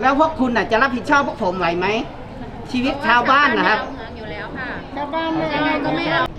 แล้วพวกคุณน่ะจะรับผิดชอบพวกผมไหวไหม ชีวิตชาวบ้านนะครับ ชาวบ้านไม่เอา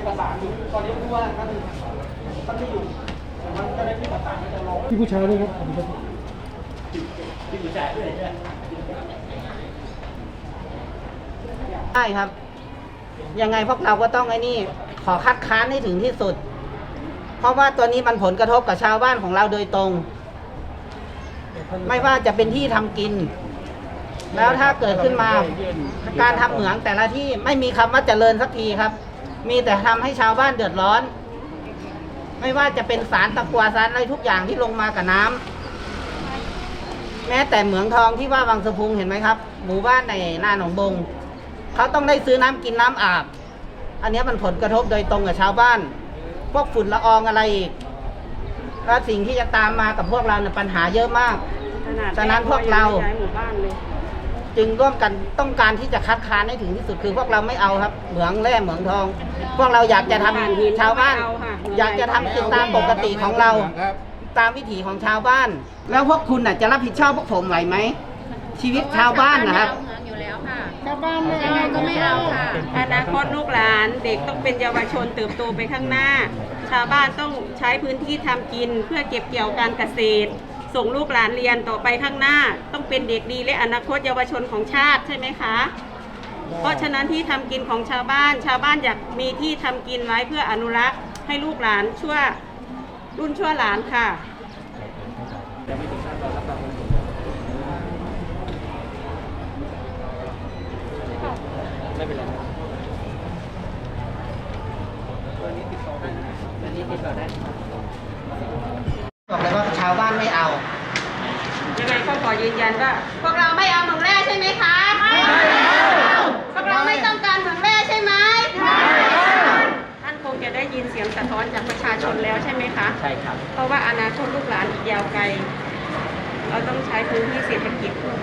เหมืองอยู่แล้วค่ะชาวบ้านไม่ยังไงก็ไม่เอาพี่ผู้ชายด้วยครับใช่ครับ ยังไงพวกเราก็ต้องไอ้นี่ ขอคัดค้านให้ถึงที่สุด เพราะว่าตัวนี้มันผลกระทบกับชาวบ้านของเราโดยตรง ไม่ว่าจะเป็นที่ทำกิน แล้วถ้าเกิดขึ้นมาการทำเหมืองแต่ละที่ไม่มีคำว่าเจริญสักทีครับ มีแต่ทำให้ชาวบ้านเดือดร้อน ไม่ว่าจะเป็นสารตะกัวสารอะไรทุกอย่างที่ลงมากับน้ำแม้แต่เหมืองทองที่ว่าวังสะพุงเห็นไหมครับ หมู่บ้านในหน้าหนองบงเขาต้องได้ซื้อน้ำกินน้ำอาบ อันนี้มันผลกระทบโดยตรงกับชาวบ้าน พวกฝุ่นละอองอะไรอีกแล้วสิ่งที่จะตามมากับพวกเราเนี่ยปัญหาเยอะมาก ฉะนั้นพวกเรา จึงร่วมกันต้องการที่จะคัดค้านให้ถึงที่สุดคือพวกเราไม่เอาครับ เหมืองแร่เหมืองทอง พวกเราอยากจะทำชาวบ้าน อยากจะทำกินตามปกติของเรา ตามวิถีของชาวบ้าน แล้วพวกคุณน่ะจะรับผิดชอบพวกผมไหวไหมชีวิตชาวบ้านนะครับชาวบ้านไม่เอาเหมืองอยู่แล้วค่ะ ชาวบ้านไม่ยังไงก็ไม่เอาค่ะ อนาคตลูกหลานเด็กต้องเป็นเยาวชนเติบโตไปข้างหน้า ชาวบ้านต้องใช้พื้นที่ทำกินเพื่อเก็บเกี่ยวการเกษตร ส่งลูกหลานเรียนต่อไปข้างหน้า ต้องเป็นเด็กดีและอนาคตเยาวชนของชาติใช่ไหมคะ เพราะฉะนั้นที่ทำกินของชาวบ้าน ชาวบ้านอยากมีที่ทำกินไว้เพื่ออนุรักษ์ให้ลูกหลานชั่วรุ่นชั่วหลานค่ะบอกเลยว่าชาวบ้านไม่เอายังไงก็ขอยืนยันว่าพวกเราไม่เอาเหมืองแร่ใช่ไหมคะไม่พวกเราไม่ต้องการเหมืองแร่ใช่ไหมท่านคงจะได้ยินเสียงสะท้อนจากประชาชนแล้วใช่ไหมคะ ใช่ครับ เพราะว่าอนาคตลูกหลานอีกยาวไกล เราต้องใช้พื้นที่เศรษฐกิจเมือง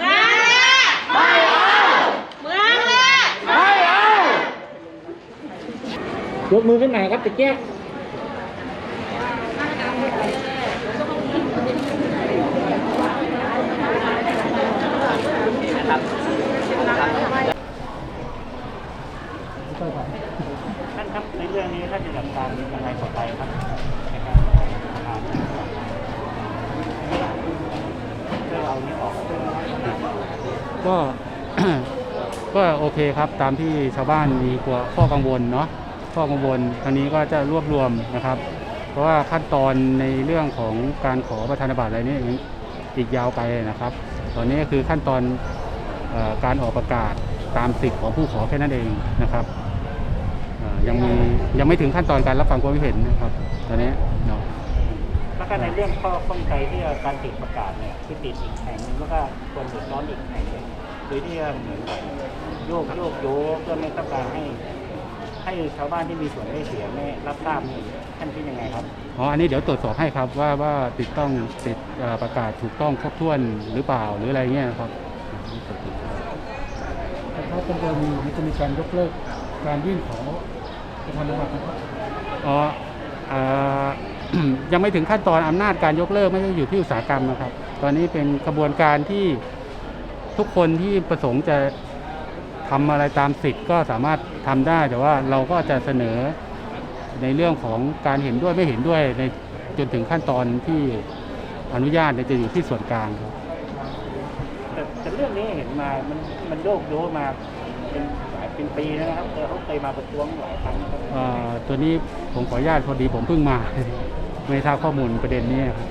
แร่เมืองแร่ยกมือขึ้นหน่อยครับตะแก้ ท่านครับในเรื่องนี้ท่านจะจัดการยังไงต่อไปครับนะครับอ่าเพื่อเอานี้ออกก็ก็โอเคครับตามที่ชาวบ้านมีกลัวข้อกังวลเนาะข้อกังวลทางนี้ก็จะรวบรวมนะครับ เพราะว่าขั้นตอนในเรื่องของการขอประธานบัตรอะไรนี่อีกยาวไปนะครับ ตอนนี้คือขั้นตอนอการออกประกาศตามสิทธิ์ของผู้ขอแค่นั้นเองนะครับ ยังมียังไม่ถึงขั้นตอนการรับฟังความคิดเห็นนะครับ ตอนนี้เนาะแล้วก็ในเรื่องข้อข้องใจที่ว่าการติดประกาศเนี่ยที่ติดอีกแห่งหนึงแล้วก็คนเดือดร้อนอีกแห่งหนึ่งโดยที่ว่าเหมือนกับโยกโยกโยกเพื่อไม่ต้องการให้ ให้ชาวบ้านที่มีส่วนได้เสียไม่รับทราบนี่ท่านคิดยังไงครับอ๋ออันนี้เดี๋ยวตรวจสอบให้ครับว่าว่าติดต้องติดเอ่อประกาศถูกต้องครบถ้วนหรือเปล่าหรืออะไรเงี้ยครับแต่ถ้าเป็นกรณีมันจะมีการยกเลิก การยื่นขอประธานบัตรนะครับอ๋อเอ่อยังไม่ถึงขั้นตอนอำนาจการยกเลิกไม่ได้อยู่ที่อุตสาหกรรมนะครับ ตอนนี้เป็นกระบวนการที่ทุกคนที่ประสงค์จะทำอะไรตามสิทธิ์ก็สามารถทำได้แต่ว่าเราก็จะเสนอในเรื่องของการเห็นด้วยไม่เห็นด้วยในจนถึงขั้นตอนที่อนุญาตเนี่ยจะอยู่ที่ส่วนกลางครับ แต่แต่เรื่องนี้เห็นมา มันมันโยกโยกมาเป็นหลาย เป็นปีแล้วนะครับเออเขาเคยมาประท้วงหลายครั้งนะครับ เอ่อตัวนี้ผมขออนุญาตพอดีผมเพิ่งมา ไม่ทราบข้อมูลประเด็นนี้ครับ